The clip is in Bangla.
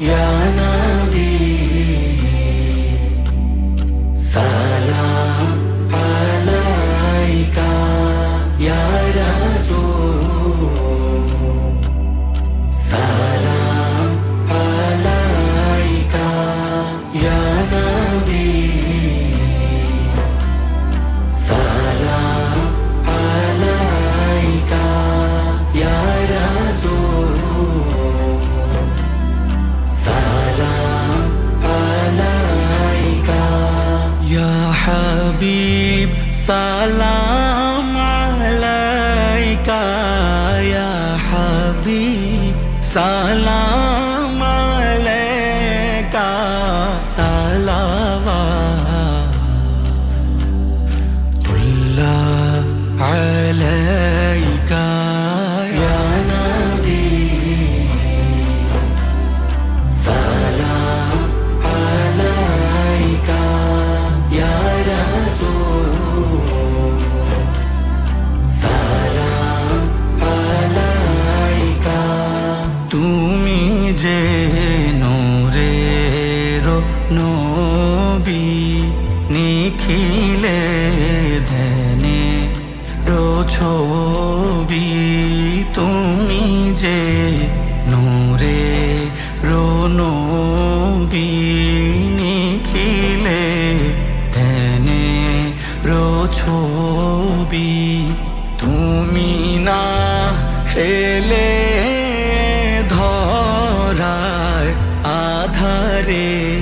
ইয়া হাবিব সালাম আলাইকা ইয়া হাবিব সালাম নবী নিখিলে ধ্যানে রোছবি তুমি যে নোরে রোনবী নিখিলে ধ্যানে রোছবি তুমি না হেলে ধরায় আধারে